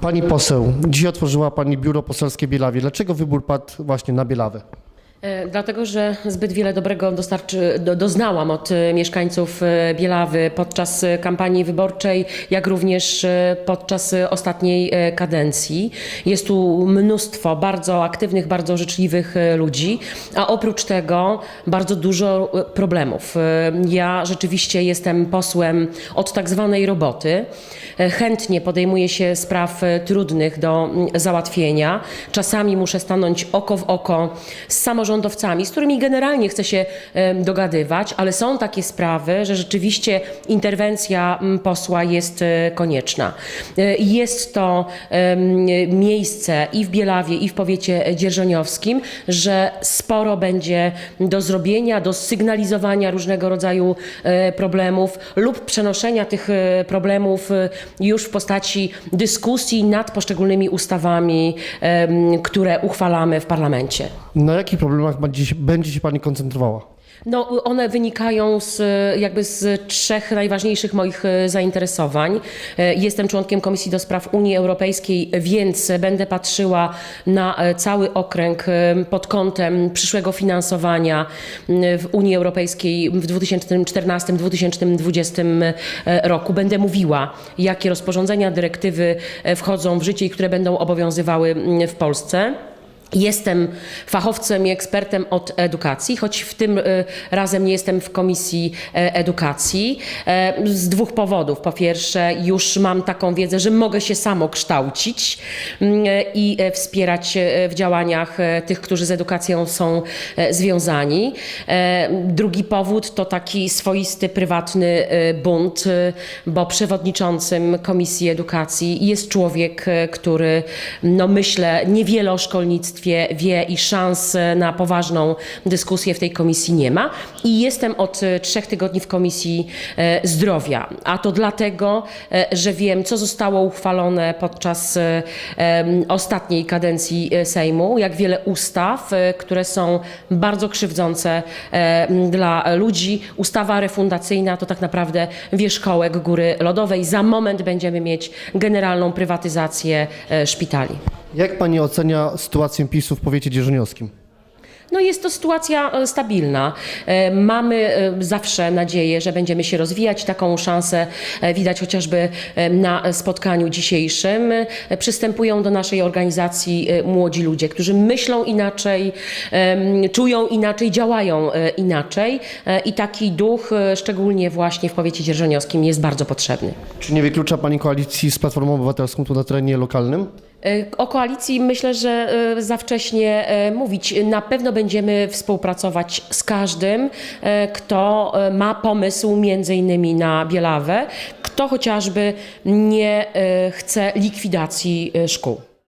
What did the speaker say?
Pani poseł, dziś otworzyła Pani biuro poselskie Bielawie. Dlaczego wybór padł właśnie na Bielawę? E, Dlatego, że zbyt wiele dobrego dostarczy, do, doznałam od e, mieszkańców e, Bielawy podczas kampanii wyborczej, jak również podczas ostatniej kadencji. Jest tu mnóstwo bardzo aktywnych, bardzo życzliwych ludzi, a oprócz tego bardzo dużo problemów. Ja rzeczywiście jestem posłem od tak zwanej roboty. Chętnie podejmuję się spraw trudnych do załatwienia. Czasami muszę stanąć oko w oko z samorządowcami, z którymi generalnie chcę się dogadywać, ale są takie sprawy, że rzeczywiście interwencja posła jest e, konieczna. E, Jest to miejsce i w Bielawie, i w powiecie dzierżoniowskim, że sporo będzie do zrobienia, do sygnalizowania różnego rodzaju e, problemów lub przenoszenia tych problemów już w postaci dyskusji nad poszczególnymi ustawami, które uchwalamy w parlamencie. Na jakich problemach będzie będzie się Pani koncentrowała? No, one wynikają z, jakby z trzech najważniejszych moich e, zainteresowań. E, Jestem członkiem Komisji do Spraw Unii Europejskiej, więc będę patrzyła na e, cały okręg e, pod kątem przyszłego finansowania w Unii Europejskiej w 2014-2020 e, roku. Będę mówiła, jakie rozporządzenia, dyrektywy e, wchodzą w życie i które będą obowiązywały w Polsce. Jestem fachowcem i ekspertem od edukacji, choć w tym y, razem nie jestem w komisji e, edukacji e, z dwóch powodów. Po pierwsze, już mam taką wiedzę, że mogę się samo kształcić mm, e, i e, wspierać e, w działaniach e, tych, którzy z edukacją są e, związani. E, Drugi powód to taki swoisty, prywatny e, bunt, e, bo przewodniczącym Komisji Edukacji jest człowiek, e, który, no myślę, niewiele o szkolnictwie wie i szans na poważną dyskusję w tej komisji nie ma. I jestem od e, trzech tygodni w Komisji e, Zdrowia, a to dlatego, e, że wiem, co zostało uchwalone podczas ostatniej kadencji Sejmu, jak wiele ustaw, które są bardzo krzywdzące dla ludzi. Ustawa refundacyjna to tak naprawdę wierzchołek góry lodowej. Za moment będziemy mieć generalną prywatyzację szpitali. Jak Pani ocenia sytuację PiSu w powiecie dzierżoniowskim? No jest to sytuacja e, stabilna. E, Mamy e, zawsze nadzieję, że będziemy się rozwijać. Taką szansę widać chociażby na spotkaniu dzisiejszym. Przystępują do naszej organizacji młodzi ludzie, którzy myślą inaczej, czują inaczej, działają inaczej i taki duch, szczególnie właśnie w powiecie dzierżoniowskim, jest bardzo potrzebny. Czy nie wyklucza Pani koalicji z Platformą Obywatelską tu na terenie lokalnym? E, O koalicji myślę, że e, za wcześnie e, mówić. Na pewno będziemy współpracować z każdym, kto ma pomysł między innymi na Bielawę, kto chociażby nie chce likwidacji szkół.